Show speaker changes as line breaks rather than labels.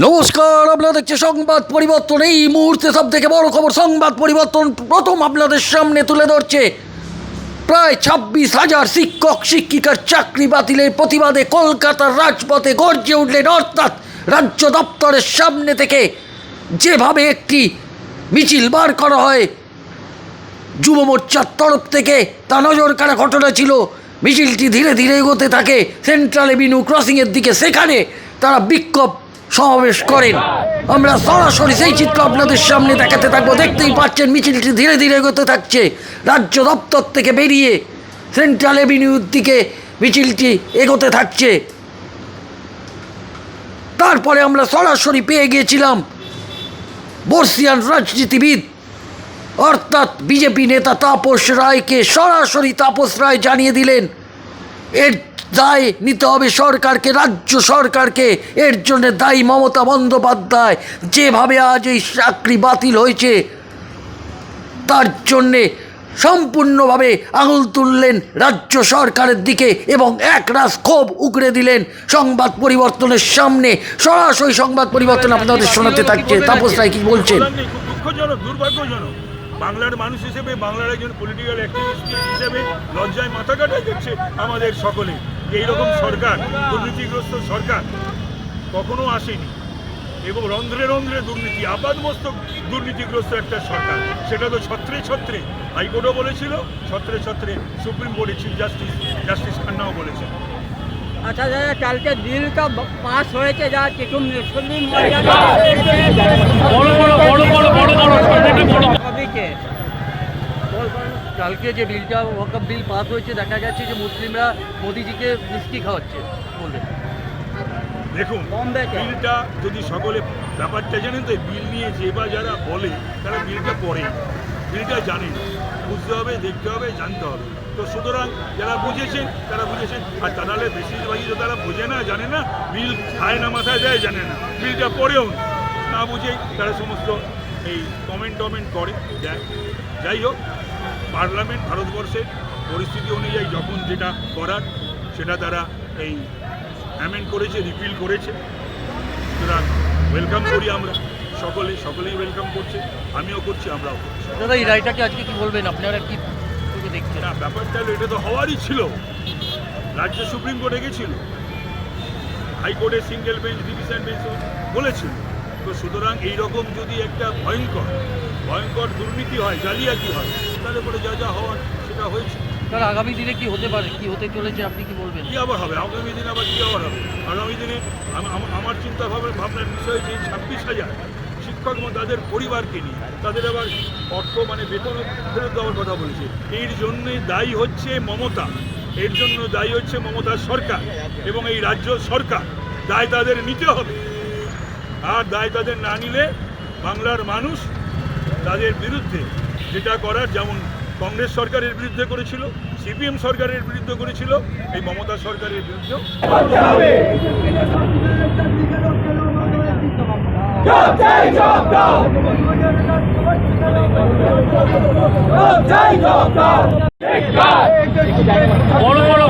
নমস্কার, আপনারা দেখছে সংবাদ পরিবর্তন। এই মুহূর্তে সব থেকে বড় খবর, সংবাদ পরিবর্তন প্রথম আপনাদের সামনে তুলে ধরছে। প্রায় ছাব্বিশ হাজার শিক্ষক, শিক্ষিকার চাকরি বাতিলের প্রতিবাদে কলকাতার রাজপথে গর্জে উঠলেন, অর্থাৎ রাজ্য দপ্তরের সামনে থেকে যেভাবে একটি মিছিল বার করা হয়, যুব মোর্চার তরফ থেকে, তা নজর কাড়া ঘটনা ছিল। মিছিলটি ধীরে ধীরে এগোতে থাকে সেন্ট্রাল এভিনিউ ক্রসিংয়ের দিকে। সেখানে তারা বিক্ষোভ সমাবেশ করেন। আমরা সরাসরি সেই চিত্র আপনাদের সামনে দেখাতে থাকব। দেখতেই পাচ্ছেন মিছিলটি ধীরে ধীরে এগোতে থাকছে। রাজ্য দপ্তর থেকে বেরিয়ে সেন্ট্রাল এভিনিউর দিকে মিছিলটি এগোতে থাকছে। তারপরে আমরা সরাসরি পেয়ে গিয়েছিলাম বর্ষিয়ান রাজনীতিবিদ, অর্থাৎ বিজেপি নেতা তাপস রায়কে সরাসরি তাপস রায় জানিয়ে দিলেন, এর দায় নিতে হবে সরকারকে, রাজ্য সরকারকে। এর জন্য দায়ী মমতা বন্দ্যোপাধ্যায় যেভাবে আজ এই চাকরি বাতিল হয়েছে, তার জন্যে সম্পূর্ণভাবে আঙুল তুললেন রাজ্য সরকারের দিকে এবং একরাশ ক্ষোভ উগড়ে দিলেন সংবাদ পরিবর্তনের সামনে। সরাসরি সংবাদ পরিবর্তন আপনাদের শোনাতে থাকছে। তাপস রায় কি বলছেন?
বলার মানুষ হিসেবে, বাংলার একজন পলিটিক্যাল অ্যাক্টিভিস্ট হিসেবে লজ্জায় মাথা কাটাই যাচ্ছে আমাদের সকলে। এইরকম সরকার দুর্নীতিগ্রস্ত সরকার কখনো আসেনি এবং রন্ধ্রে রন্ধ্রে দুর্নীতি আপাদমস্তক দুর্নীতিগ্রস্ত একটা সরকার সেটা তো ছত্রে ছত্রে হাইকোর্টও বলেছিল ছত্রে ছত্রে সুপ্রিম কোর্টে চিফ জাস্টিস জাস্টিস খান্নাও বলেছেন
আচ্ছা দাদা কালকে বিলটা পাস হয়েছে যা চিকুম মুসলিম
বড় বড় বড় বড় বড় বড় সামনেটা বড়
কবিকে
কালকে যে বিলটা ওয়াকআপ বিল পাস হয়েছে দেখা যাচ্ছে যে মুসলিমরা মোদিজিকে মিষ্টি খাওয়াচ্ছে বলে
দেখুন। বিলটা যদি সকলে ব্যাপারটা জানেন তো বিল নিয়ে যে বা যারা বলে তারা বিলটা পড়ে। বিলটা জানে। বুঝতে হবে দেখতে হবে জানতে হবে। তো সুতরাং যারা বুঝেছেন তারা বুঝেছেন। আর তা নাহলে বেশিরভাগই তো তারা বোঝে না জানে না। বিল খায় না মাথায় দেয় জানে না। বিলটা পড়েও না। না বুঝেই তারা সমস্ত এই কমেন্ট টমেন্ট করে। দেয় যাই হোক পার্লামেন্ট ভারতবর্ষের পরিস্থিতি অনুযায়ী যখন যেটা করার সেটা তারা এই অ্যামেন্ড করেছে রিপিল করেছে। সুতরাং ওয়েলকাম করি আমরা। সকলে সকলেই ওয়েলকাম করছে। আমিও করছি আমরাও করছি।
দাদা এই রায়টাকে আজকে কি বলবেন? আপনারা কি দেখছেন?
না ব্যাপারটা হলো এটা তো হওয়ারই ছিল। রাজ্য সুপ্রিম কোর্টে গেছিল। হাইকোর্টের সিঙ্গেল বেঞ্চ ডিভিশন বেঞ্চ বলেছিল। তো সুতরাং এইরকম যদি একটা ভয়ঙ্কর ভয়ঙ্কর দুর্নীতি হয় জালিয়াতি হয়। তাহলে পরে যা যা হওয়ার সেটা হয়েছে।
তার আগামী দিনে কি হতে পারে? কি হতে চলেছে? আপনি কি বলবেন?
কী আবার হবে? আগামী দিনে আবার কী আবার হবে? আগামী দিনে আম- আম- আমার চিন্তা ভাবনা ভাবনার বিষয় যে ছাব্বিশ হাজার শিক্ষক এবং তাদের পরিবারকে নিয়ে। তাদের আবার অর্থ মানে বেতন ফেরত দেওয়ার কথা বলেছে। এর জন্যে দায়ী হচ্ছে মমতা। এর জন্য দায়ী হচ্ছে মমতার সরকার এবং এই রাজ্য সরকার। দায় তাদের নিতে হবে। আর দায় তাদের না নিলে বাংলার মানুষ তাদের বিরুদ্ধে যেটা করার যেমন কংগ্রেস সরকারের বিরুদ্ধে করেছিল, সিপিএম সরকারের বিরুদ্ধে করেছিল, এই মমতা সরকারের বিরুদ্ধেও
বড় বড়